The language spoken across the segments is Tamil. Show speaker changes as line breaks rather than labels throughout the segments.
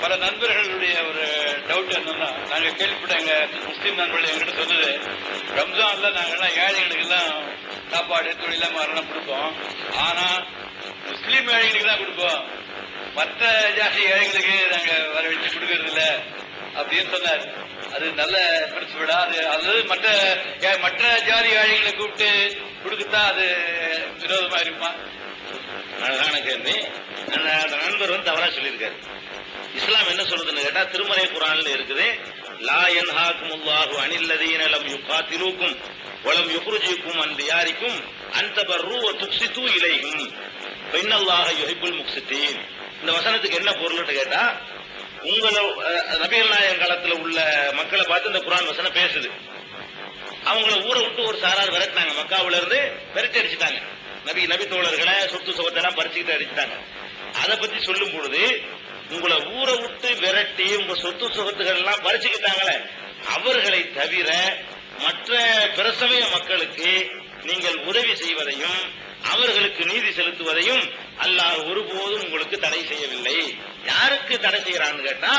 பல நண்பர்களுடைய ஒரு டவுட் என்னன்னா கேள்விப்பட்ட கேள்விப்பட்டாங்க. முஸ்லீம் நண்பர்கள் எங்கிட்ட சொன்னது ரம்ஜான்ல நாங்கள்லாம் ஏழைகளுக்கு எல்லாம் சாப்பாடு தொழிலாம் மரணம் கொடுப்போம். ஆனா முஸ்லீம் ஏழைகளுக்கு தான் கொடுப்போம். மற்ற ஜாதி ஏழைகளுக்கு நாங்க வரவழைச்சு கொடுக்கறது இல்ல அப்படின்னு சொன்னார். அது நல்ல பிரின்சிபலா அது அதாவது மற்ற ஏ- மற்ற ஜாதி ஏழைகளை கூப்பிட்டு கொடுக்கத்தான் அது விரோதமா இருப்பான்
அழகான கேள்வி. அந்த நண்பர் வந்து தவறா சொல்லியிருக்காரு. இஸ்லாம் என்ன சொல்றதுன்னு கேட்டா திருமறை குரான்ல இருக்குது லா யன்ஹாக்கும் உல்லாஹு அனில்லதீன லம் யுகாத்திலூக்கும் வலம் யுக்ருஜிக்கும் அன் யாரிக்கும் அந்த தபர்ரு வ துக்ஸிது இலையும் ஃபைனல்லாஹ யுஹிப்புல் முக்ஸிதீன் இந்த வசனத்துக்கு என்ன பொருள்னு கேட்டா உங்களை நபிகள் நாயகம் காலத்துல உள்ள மக்களை பார்த்து இந்த குரான் வசனம் பேசுது. அவங்கள ஊரை விட்டு ஒரு சாரார் விரட்டினாங்க. மக்காவுல இருந்து விரட்டி அடிச்சுட்டாங்க. நபி நபி தோழர்களை சொத்து சுகத்தெல்லாம் பறிச்சுக்கிட்டு அடிச்சுட்டாங்க. அதை பத்தி சொல்லும் பொழுது உங்களை ஊரை விட்டு விரட்டி உங்க சொத்து சுகத்துகள் எல்லாம் பறிச்சுக்கிட்டாங்களே. அவர்களை தவிர மற்ற பிரசமய மக்களுக்கு நீங்கள் உதவி செய்வதையும் அவர்களுக்கு நீதி செலுத்துவதையும் அல்லாஹ் ஒருபோதும் உங்களுக்கு தடை செய்யவில்லை. யாருக்கு தடை செய்யறான்னு கேட்டா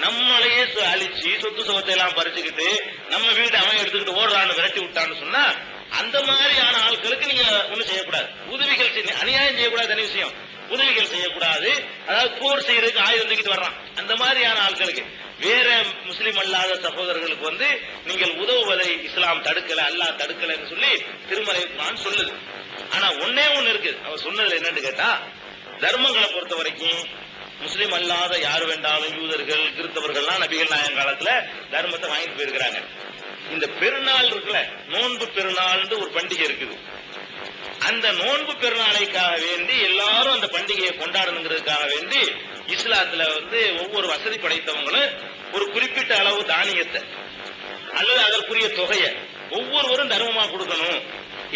நம்மளையே சு- அழிச்சு சொத்து சுகத்தை எல்லாம் பறிச்சுக்கிட்டு நம்ம வீடு அவன் எடுத்துக்கிட்டு ஓடுறான்னு விரட்டி விட்டான்னு சொன்னா அந்த மாதிரியான ஆட்களுக்கு நீங்க ஒண்ணும் செய்யக்கூடாது. உதவிகள் செய்ய அநியாயம் செய்யக்கூடாது தனி விஷயம். உதவிகள் செய்யக்கூடாது. அதாவது போர் செய்யறதுக்கு ஆயுதம் தூக்கிட்டு வர்றான். அந்த மாதிரியான ஆட்களுக்கு. வேற முஸ்லீம் அல்லாத சகோதரர்களுக்கு வந்து நீங்கள் உதவுவதை இஸ்லாம் தடுக்கல அல்லாஹ் தடுக்கலன்னு சொல்லி திருமலை குர்ஆன் சொல்லுது. ஆனா ஒன்னே ஒண்ணு இருக்கு. அவர் சொன்னதுல என்னன்னு கேட்டா தர்மங்களை பொறுத்த வரைக்கும் முஸ்லீம் அல்லாத யார் வேண்டாலும் யூதர்கள் கிறிஸ்தவர்கள்லாம் நபிகள் நாயன் காலத்துல தர்மத்தை வாங்கிட்டு போயிருக்கிறாங்க. இந்த பெருநாள் இருக்குல்ல நோன்பு பெருநாள் ஒரு பண்டிகை இருக்குது. அந்த நோன்பு பெருநாளைக்காக வேண்டி எல்லாரும் அந்த பண்டிகையை கொண்டாடணுங்கிறதுக்காக வேண்டி இஸ்லாத்துல வந்து ஒவ்வொரு வசதி படைத்தவங்களும் ஒரு குறிப்பிட்ட அளவு தானியத்தை அல்லது அதற்குரிய தொகையை ஒவ்வொருவரும் தர்மமா கொடுக்கணும்.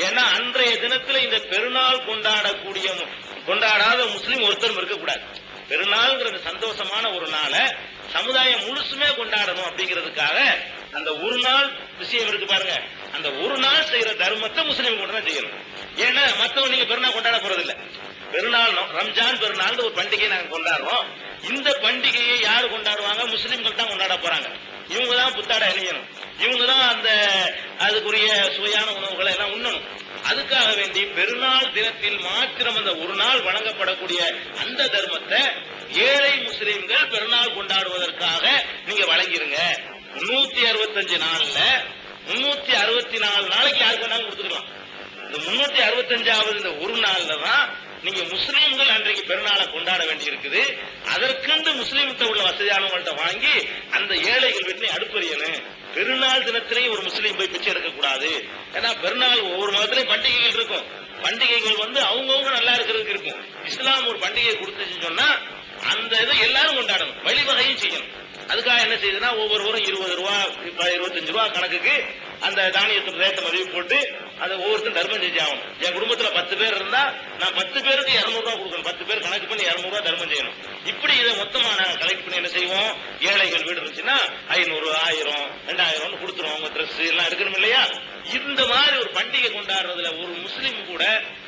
ஏன்னா அன்றைய தினத்துல இந்த பெருநாள் கொண்டாடக்கூடிய கொண்டாடாத முஸ்லீம் ஒருத்தரும் இருக்கக்கூடாது. பெருநாள்ங்கிறது சந்தோஷமான ஒரு நாளை சமுதாயம் முழுசுமே கொண்டாடணும் அப்படிங்கிறதுக்காக அந்த ஒரு நாள் விஷயம் இருக்கு பாருங்க. அந்த ஒரு நாள் செய்யற தர்மத்தை முஸ்லீம் கொண்டு தான் செய்யணும். ஏன்னா மத்தவங்க நீங்க பெருநாள் கொண்டாட போறது இல்ல பெருநாள் ரம்ஜான் பெருநாள் ஒரு பண்டிகையை நாங்க கொண்டாடுறோம். இந்த பண்டிகையை யாரு கொண்டாடுவாங்க? முஸ்லீம்கள் தான் கொண்டாட போறாங்க. இவங்க தான் புத்தாடை அணியணும். இவங்க தான் அந்த அதுக்குரிய சுவையான உணவுகளை எல்லாம் உண்ணணும். அதுக்காக வேண்டி பெருநாள் தினத்தில் மாத்திரம் அந்த ஒரு நாள் வழங்கப்படக்கூடிய அந்த தர்மத்தை ஏழை முஸ்லிம்கள் பெருநாள் கொண்டாடுவதற்காக நீங்க வழங்கிருங்க. முன்னூத்தி அறுபத்தஞ்சு நாள்ல முன்னூத்தி அறுபத்தி நாலு நாளைக்கு யாருக்கு வேணாலும் கொடுத்துருக்கலாம் இந்த முன்னூத்தி அறுபத்தஞ்சாவது இந்த ஒரு நாள்ல தான் நீங்க முஸ்லீம்கள் அன்றைக்கு பெருநாளை கொண்டாட வேண்டி இருக்குது அதற்கென்று முஸ்லீம்கிட்ட உள்ள வசதியானவங்கள்ட்ட வாங்கி அந்த ஏழைகள் வீட்டிலையும் அடுப்பறியணும். பெருநாள் தினத்திலையும் ஒரு முஸ்லீம் போய் பிச்சை எடுக்க கூடாது ஏன்னா பெருநாள் ஒவ்வொரு மதத்திலையும் பண்டிகைகள் இருக்கும். பண்டிகைகள் வந்து அவங்கவுங்க நல்லா இருக்கிறதுக்கு இருக்கும். இஸ்லாம் ஒரு பண்டிகை கொடுத்துச்சு சொன்னா அந்த இதை எல்லாரும் கொண்டாடணும். வழிவகையும் செய்யணும். அதுக்காக என்ன செய்யுதுன்னா ஒவ்வொருவரும் இருபது ரூபா இருபத்தஞ்சு ரூபா கணக்குக்கு அந்த தானியத்துக்கு ரேட்டை மதிவு போட்டு அதை ஒவ்வொருத்தரும் தர்மம் செஞ்சு ஆகணும். என் குடும்பத்துல பத்து பேர் இருந்தா நான் பத்து பேருக்கு இருநூறு கொடுக்கணும். பத்து பேர் கணக்கு பண்ணி இருநூறு தர்மம் செய்யணும். இப்படி இதை மொத்தமா நாங்க கலெக்ட் பண்ணி என்ன செய்வோம்? ஏழைகள் வீடு இருந்துச்சுன்னா ஐநூறு ஆயிரம் ரெண்டாயிரம்னு கொடுத்துருவோம். அவங்க ட்ரெஸ் எல்லாம் எடுக்கணும் இல்லையா? இந்த மாதிரி ஒரு பண்டிகை கொண்டாடுறதுல ஒரு முஸ்லீம் கூட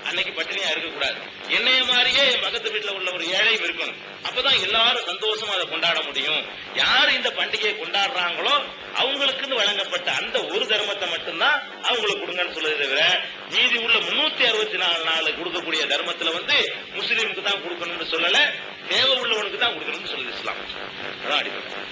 அன்னைக்கு பட்டினியா இருக்கக்கூடாது. என்னைய மாதிரியே என் பக்கத்து வீட்டில் உள்ள ஒரு ஏழையும் இருக்கணும். அப்பதான் எல்லாரும் சந்தோஷமா அதை கொண்டாட முடியும். யார் இந்த பண்டிகையை கொண்டாடுறாங்களோ அவங்களுக்குன்னு வழங்கப்பட்ட அந்த ஒரு தர்மத்தை மட்டும்தான் அவங்களுக்கு கொடுங்கன்னு சொல்லுது தவிர மீதி உள்ள முன்னூத்தி அறுபத்தி நாலு நாள் கொடுக்கக்கூடிய தர்மத்துல வந்து முஸ்லீமுக்கு தான் கொடுக்கணும்னு சொல்லல தேவை உள்ளவனுக்கு தான் கொடுக்கணும்னு சொல்லுது இஸ்லாம். அதான் அடிப்படை.